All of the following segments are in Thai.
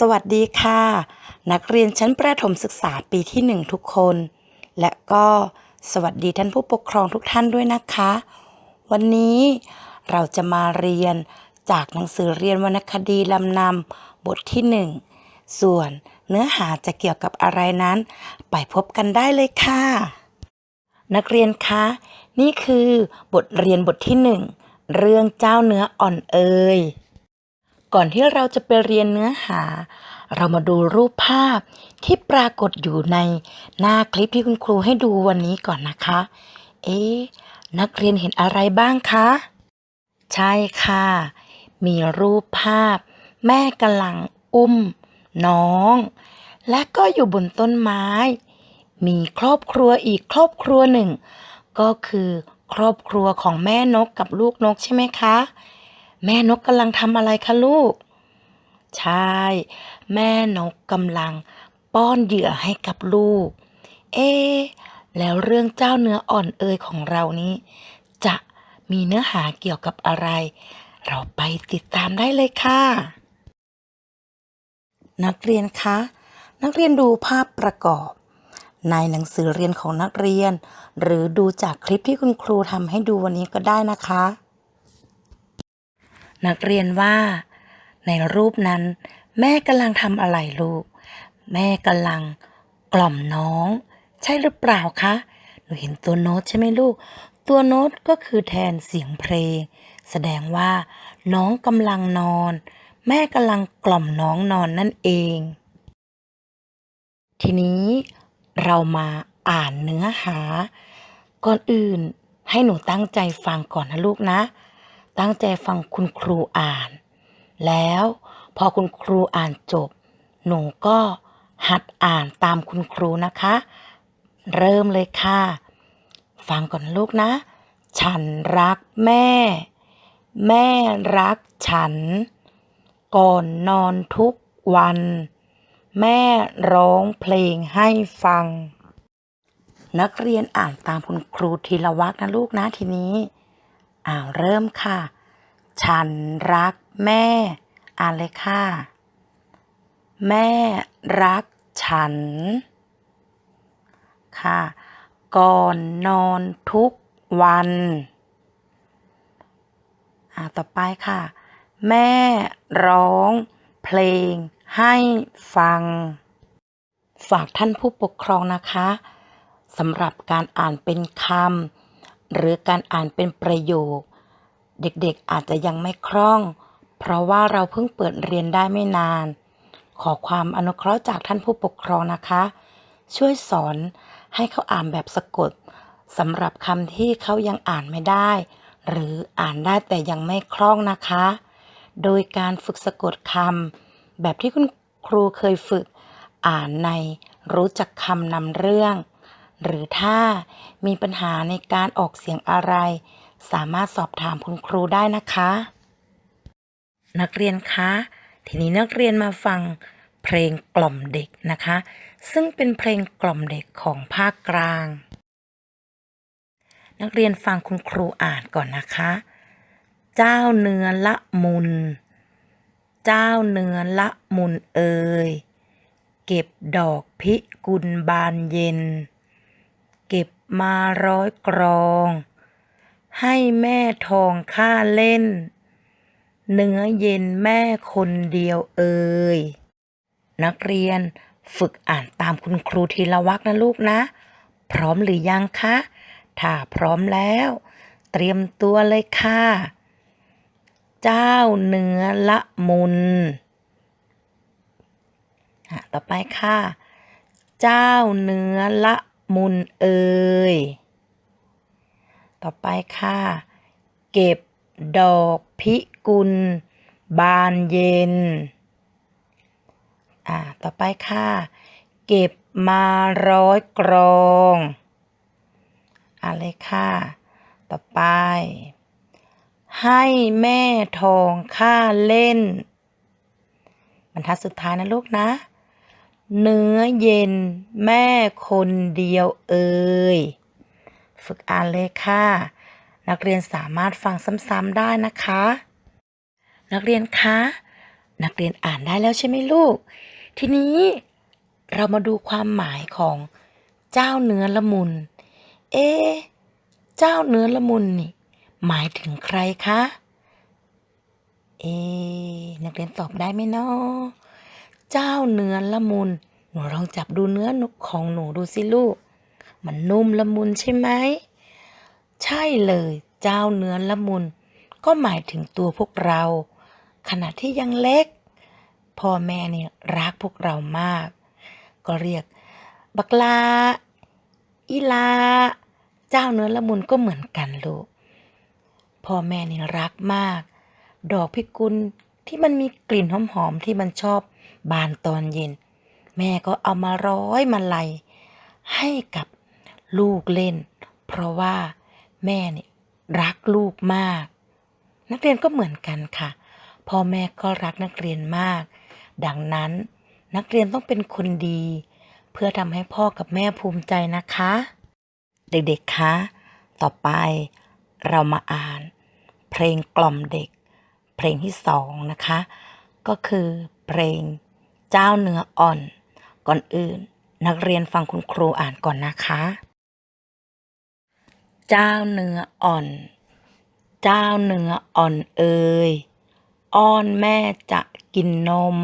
สวัสดีค่ะ นักเรียนชั้นประถมศึกษาปีที่หนึ่งทุกคน และก็สวัสดีท่านผู้ปกครองทุกท่านด้วยนะคะ วันนี้เราจะมาเรียนจากหนังสือเรียนวรรณคดีลำนำบทที่หนึ่งส่วนเนื้อหาจะเกี่ยวกับอะไรนั้น ไปพบกันได้เลยค่ะ นักเรียนคะ นี่คือบทเรียนบทที่หนึ่งเรื่องเจ้าเนื้ออ่อนเอ่ย ก่อนที่เราจะไปเรียนเนื้อหา เรามาดูรูปภาพที่ปรากฏอยู่ในหน้าคลิปที่คุณครูให้ดูวันนี้ก่อนนะคะ เอ๊นักเรียนเห็นอะไรบ้างคะ ใช่ค่ะ มีรูปภาพ แม่กำลังอุ้ม น้อง และก็อยู่บนต้นไม้ มีครอบครัวอีกครอบครัวหนึ่ง ก็คือครอบครัวของแม่นกกับลูกนกใช่ไหมคะ แม่นกกำลังทำอะไรคะลูก ใช่ แม่นกกำลังป้อนเหยื่อให้กับลูก เอ๊แล้วเรื่องเจ้าเนื้ออ่อนเอยของเรานี้ จะมีเนื้อหาเกี่ยวกับอะไร เราไปติดตามได้เลยค่ะ นักเรียนคะ นักเรียนดูภาพประกอบ ในหนังสือเรียนของนักเรียน หรือดูจากคลิปที่คุณครูทำให้ดูวันนี้ก็ได้นะคะ นักเรียนว่า ในรูปนั้น แม่กำลังทำอะไรลูก แม่กำลังกล่อมน้อง ใช่หรือเปล่าคะ หนูเห็นตัวโน้ตใช่ไหมลูก ตัวโน้ตก็คือแทนเสียงเพลง แสดงว่า น้องกำลังนอน แม่กำลังกล่อมน้องนอนนั่นเอง ทีนี้เรามาอ่านเนื้อหา ก่อนอื่นให้หนูตั้งใจฟังก่อนนะลูกนะ ตั้งใจฟังคุณครูอ่าน แล้วพอคุณครูอ่านจบ หนูก็หัดอ่านตามคุณครูนะคะ เริ่มเลยค่ะ ฟังก่อนลูกนะ ฉันรักแม่ แม่รักฉัน ก่อนนอนทุกวัน แม่ร้องเพลงให้ฟัง นักเรียนอ่านตามคุณครูทีละวรรคนะลูกนะทีนี้ อ่าวเริ่มค่ะ ฉันรักแม่อ่านเลยค่ะ แม่รักฉัน ค่ะ ก่อนนอนทุกวันอ่าต่อไปค่ะ แม่ร้องเพลงให้ฟัง ฝากท่านผู้ปกครองนะคะสำหรับการอ่านเป็นคำ หรือการอ่านเป็นประโยค เด็กๆอาจจะยังไม่คล่อง เพราะว่าเราเพิ่งเปิดเรียนได้ไม่นาน ขอความอนุเคราะห์จากท่านผู้ปกครองนะคะ ช่วยสอนให้เขาอ่านแบบสะกดสำหรับคำที่เขายังอ่านไม่ได้ หรืออ่านได้แต่ยังไม่คล่องนะคะ โดยการฝึกสะกดคำแบบที่คุณครูเคยฝึกอ่านในรู้จักคำนำเรื่อง หรือถ้ามีปัญหาในการออกเสียงอะไร สามารถสอบถามคุณครูได้นะคะ นักเรียนคะ ทีนี้นักเรียนมาฟังเพลงกล่อมเด็กนะคะ ซึ่งเป็นเพลงกล่อมเด็กของภาคกลาง นักเรียนฟังคุณครูอ่านก่อนนะคะ เจ้าเนื้อละมุน เจ้าเนื้อละมุนเอ่ยเก็บดอกพิกุลบานเย็น มาร้อยกรอง ให้แม่ทองข้าเล่น เนื้อเย็นแม่คนเดียวเอ่ยนักเรียนฝึกอ่านตามคุณครูทีละวรรคนะลูกนะ พร้อมหรือยังคะ ถ้าพร้อมแล้ว เตรียมตัวเลยค่ะ เจ้าเนื้อละมุนอะต่อไปค่ะ เจ้าเนื้อละ มุนเอ่ย ต่อไปค่ะ เก็บดอกพิกุล บานเย็น อ่า ต่อไปค่ะ เก็บมาร้อยกรองอ่านเลยค่ะ ต่อไป ให้แม่ทองข้าเล่น บรรทัดสุดท้ายนะลูกนะ เนื้อเย็นแม่คนเดียวเอ่ยฝึกอ่านเลยค่ะ นักเรียนสามารถฟังซ้ำๆได้นะคะ นักเรียนคะ นักเรียนอ่านได้แล้วใช่ไหมลูก ทีนี้เรามาดูความหมายของเจ้าเนื้อละมุน เอ๊เจ้าเนื้อละมุนนี่ หมายถึงใครคะ เอ๊นักเรียนตอบได้ไหมเนาะ เจ้าเนื้อละมุน หนูลองจับดูเนื้อของหนูดูสิลูก มันนุ่มละมุนใช่ไหม ใช่เลย เจ้าเนื้อละมุน ก็หมายถึงตัวพวกเรา ขณะที่ยังเล็ก พ่อแม่เนี่ยรักพวกเรามาก ก็เรียก บักลา อีลา เจ้าเนื้อละมุนก็เหมือนกันลูก พ่อแม่นี่รักมาก ดอกพิกุลที่มันมีกลิ่นหอมๆที่มันชอบ บานตอนเย็น แม่ก็เอามาร้อยมาลัยให้กับลูกเล่น เพราะว่าแม่เนี่ยรักลูกมาก นักเรียนก็เหมือนกันค่ะ พ่อแม่ก็รักนักเรียนมาก ดังนั้นนักเรียนต้องเป็นคนดี เพื่อทำให้พ่อกับแม่ภูมิใจนะคะ เด็กๆคะต่อไปเรามาอ่าน เพลงกล่อมเด็ก เพลงที่สองนะคะ ก็คือเพลง เจ้าเนื้ออ่อน ก่อนอื่น นักเรียนฟังคุณครูอ่านก่อนนะคะ เจ้าเนื้ออ่อน เจ้าเนื้ออ่อนเอ่ยอ้อนแม่จะกินนม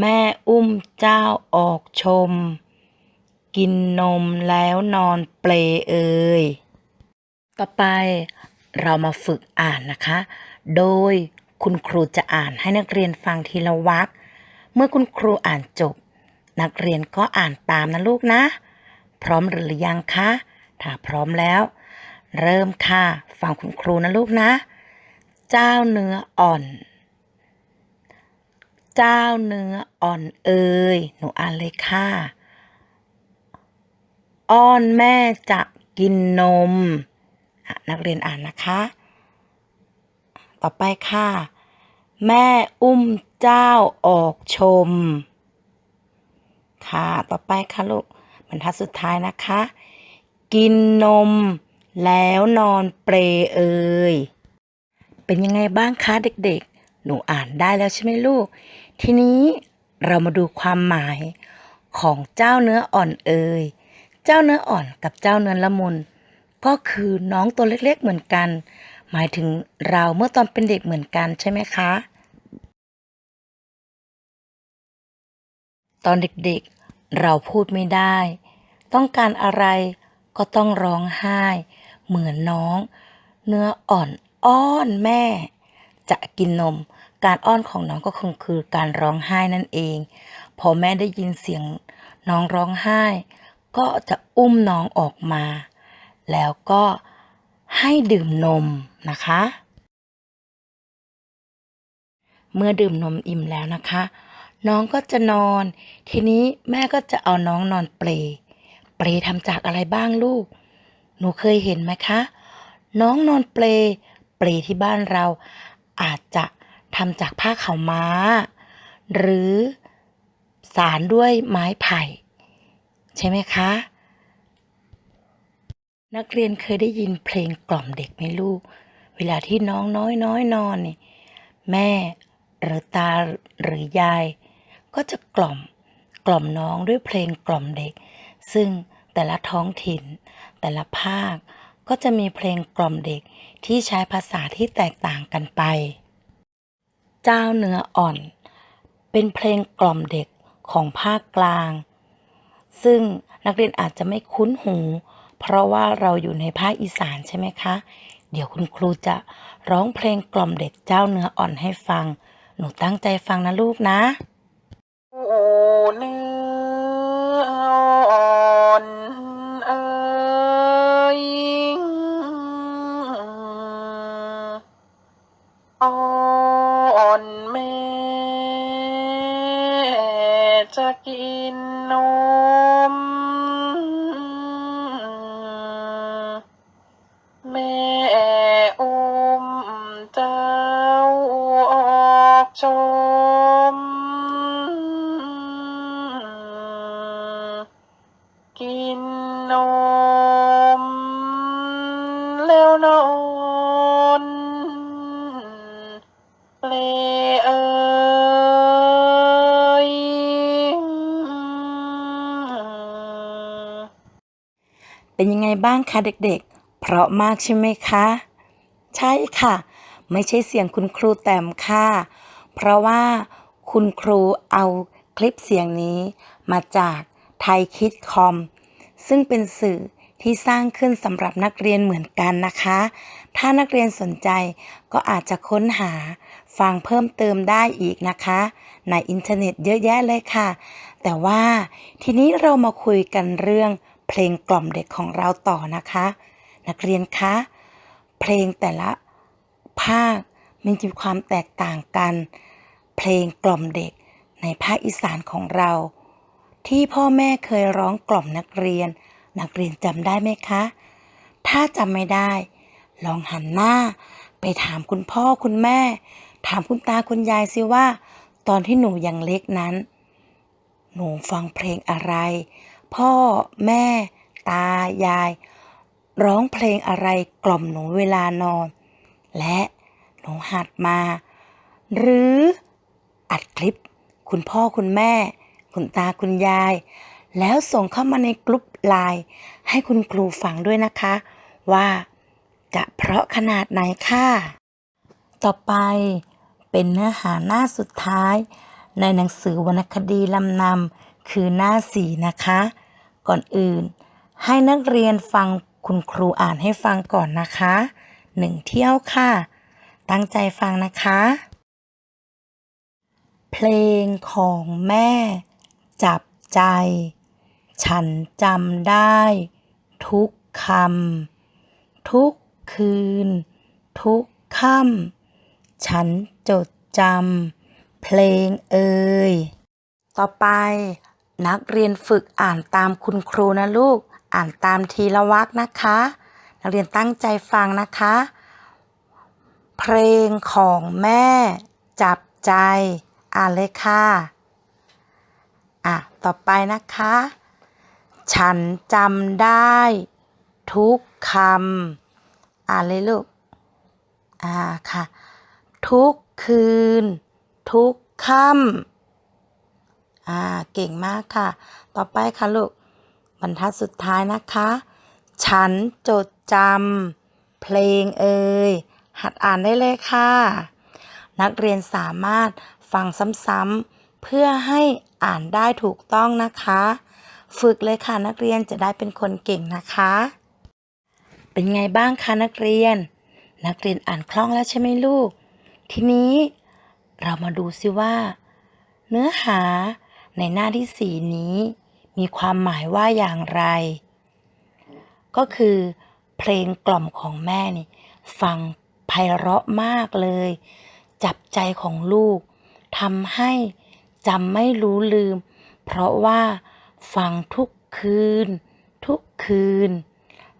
แม่อุ้มเจ้าออกชม กินนมแล้วนอนเปลเอ่ยต่อไปเรามาฝึกอ่านนะคะ โดยคุณครูจะอ่านให้นักเรียนฟังทีละวรรค เมื่อคุณครูอ่านจบ นักเรียนก็อ่านตามนะลูกนะ พร้อมหรือยังคะ ถ้าพร้อมแล้ว เริ่มค่ะ ฟังคุณครูนะลูกนะ เจ้าเนื้ออ่อน เจ้าเนื้ออ่อนเอ่ยหนูอ่านเลยค่ะ อ้อนแม่จะกินนม นักเรียนอ่านนะคะ ต่อไปค่ะ แม่อุ้มเจ้าออกชม ค่ะ ต่อไปค่ะลูกบรรทัดสุดท้ายนะคะ กินนมแล้วนอนเปรเอ่ยเป็นยังไงบ้างคะเด็กๆ หนูอ่านได้แล้วใช่ไหมลูก ทีนี้เรามาดูความหมายของเจ้าเนื้ออ่อนเอ่ยเจ้าเนื้ออ่อนกับเจ้าเนื้อละมุนก็คือน้องตัวเล็กๆเหมือนกัน หมายถึงเราเมื่อตอนเป็นเด็กเหมือนกันใช่ไหมคะ อนเด็กๆ เราพูดไม่ได้ ต้องการอะไรก็ต้องร้องไห้ เหมือนน้อง เนื้ออ่อนอ้อนแม่ จะกินนม การอ้อนของน้องก็คงคือการร้องไห้นั่นเอง พอแม่ได้ยินเสียงน้องร้องไห้ ก็จะอุ้มน้องออกมา แล้วก็ให้ดื่มนมนะคะ เมื่อดื่มนมอิ่มแล้วนะคะ น้องก็จะนอน ทีนี้แม่ก็จะเอาน้องนอนเปลเปลทำจากอะไรบ้างลูก หนูเคยเห็นไหมคะ น้องนอนเปลเปลที่บ้านเรา อาจจะทำจากผ้าขาวม้า หรือสารด้วยไม้ไผ่ ใช่ไหมคะ นักเรียนเคยได้ยินเพลงกล่อมเด็กไหมลูก เวลาที่น้องน้อยน้อยนอนนี่แม่หรือตาหรือยาย ก็จะกล่อมกล่อมน้องด้วยเพลงกล่อมเด็ก ซึ่งแต่ละท้องถิ่น แต่ละภาคก็จะมีเพลงกล่อมเด็กที่ใช้ภาษาที่แตกต่างกันไป เจ้าเนื้ออ่อน เป็นเพลงกล่อมเด็กของภาคกลาง ซึ่งนักเรียนอาจจะไม่คุ้นหู เพราะว่าเราอยู่ในภาคอีสานใช่ไหมคะ เดี๋ยวคุณครูจะร้องเพลงกล่อมเด็กเจ้าเนื้ออ่อนให้ฟัง หนูตั้งใจฟังนะลูกนะ ชม กินนม แล้วนอนเลเอยเป็นยังไงบ้างคะเด็กๆ เพราะมากใช่ไหมคะ ใช่ค่ะ ไม่ใช่เสียงคุณครูแต้มค่ะ เพราะว่าคุณครูเอาคลิปเสียงนี้มาจากไทยคิดคอม ซึ่งเป็นสื่อที่สร้างขึ้นสำหรับนักเรียนเหมือนกันนะคะ ถ้านักเรียนสนใจก็อาจจะค้นหาฟังเพิ่มเติมได้อีกนะคะ ในอินเทอร์เน็ตเยอะแยะเลยค่ะ แต่ว่าทีนี้เรามาคุยกันเรื่องเพลงกล่อมเด็กของเราต่อนะคะ นักเรียนคะ เพลงแต่ละภาคมันมีความแตกต่างกัน เพลงกล่อมเด็กในภาคอีสานของเรา ที่พ่อแม่เคยร้องกล่อมนักเรียน นักเรียนจำได้ไหมคะ ถ้าจำไม่ได้ ลองหันหน้า ไปถามคุณพ่อคุณแม่ ถามคุณตาคุณยายสิว่า ตอนที่หนูยังเล็กนั้น หนูฟังเพลงอะไร พ่อแม่ ตายาย ร้องเพลงอะไรกล่อมหนูเวลานอน และหนูหัดมา หรือ อัดคลิป คุณพ่อคุณแม่ คุณตาคุณยาย แล้วส่งเข้ามาในกลุ่มไลน์ให้คุณครูฟังด้วยนะคะ ว่าจะเพราะขนาดไหนค่ะ ต่อไปเป็นเนื้อหาหน้าสุดท้าย ในหนังสือวรรณคดีลำนำคือหน้าสี่นะคะ ก่อนอื่น ให้นักเรียนฟังคุณครูอ่านให้ฟังก่อนนะคะหนึ่งเที่ยวค่ะ ตั้งใจฟังนะคะ เพลงของแม่ จับใจ ฉันจำได้ ทุกคำทุกคืน ทุกค่ำฉันจดจำเพลงเอ่ยต่อไป นักเรียนฝึกอ่านตามคุณครูนะลูก อ่านตามทีละวรรคนะคะ นักเรียนตั้งใจฟังนะคะ เพลงของแม่ จับใจ อ่านเลยค่ะ อะ ต่อไปนะคะ ฉันจำได้ ทุกคำอ่านเลยลูก อ่าค่ะ ทุกคืน ทุกค่ำอ่า เก่งมากค่ะ ต่อไปค่ะลูก บรรทัดสุดท้ายนะคะ ฉันจดจำเพลงเอ่ยหัดอ่านได้เลยค่ะ นักเรียนสามารถ ฟังซ้ำๆเพื่อให้อ่านได้ถูกต้องนะคะ ฝึกเลยค่ะนักเรียนจะได้เป็นคนเก่งนะคะ เป็นไงบ้างคะนักเรียน นักเรียนอ่านคล่องแล้วใช่ไหมลูก ทีนี้เรามาดูซิว่า เนื้อหาในหน้าที่สี่นี้ มีความหมายว่าอย่างไร ก็คือ เพลงกล่อมของแม่นี่ ฟังไพเราะมากเลย จับใจของลูก ทำให้จำไม่รู้ลืม เพราะว่าฟังทุกคืน ทุกคืน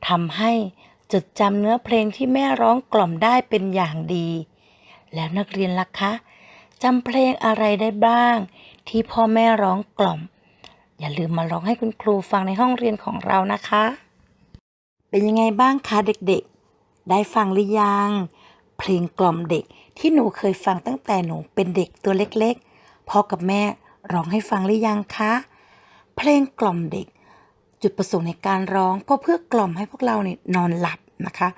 ทำให้จดจำเนื้อเพลงที่แม่ร้องกล่อมได้เป็นอย่างดี แล้วนักเรียนล่ะคะจำเพลงอะไรได้บ้าง ที่พ่อแม่ร้องกล่อม อย่าลืมมาร้องให้คุณครูฟังในห้องเรียนของเรานะคะ เป็นยังไงบ้างคะเด็กๆ ได้ฟังหรือยัง เพลงกล่อมเด็กที่หนูเคยฟังตั้งแต่หนูเป็นเด็กตัวเล็กๆพ่อกับแม่ร้องให้ฟังหรือยังคะ เพลงกล่อมเด็ก จุดประสงค์ในการร้องก็เพื่อกล่อมให้พวกเราเนี่ยนอนหลับนะคะ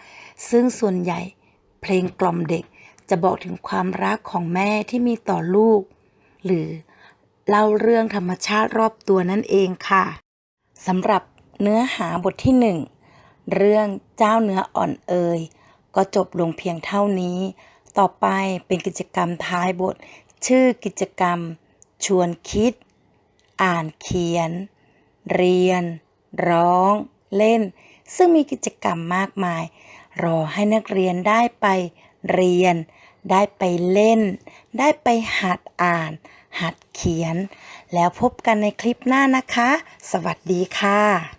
ซึ่งส่วนใหญ่เพลงกล่อมเด็กจะบอกถึงความรักของแม่ที่มีต่อลูก หรือเล่าเรื่องธรรมชาติรอบตัวนั่นเองค่ะสำหรับเนื้อหาบทที่หนึ่งเรื่องเจ้าเนื้ออ่อนเอย ก็จบลงเพียงเท่านี้ ต่อไปเป็นกิจกรรมท้ายบท ชื่อกิจกรรม ชวนคิด อ่านเขียน เรียน ร้อง เล่น ซึ่งมีกิจกรรมมากมาย รอให้นักเรียนได้ไปเรียน ได้ไปเล่น ได้ไปหัดอ่าน หัดเขียน แล้วพบกันในคลิปหน้านะคะ สวัสดีค่ะ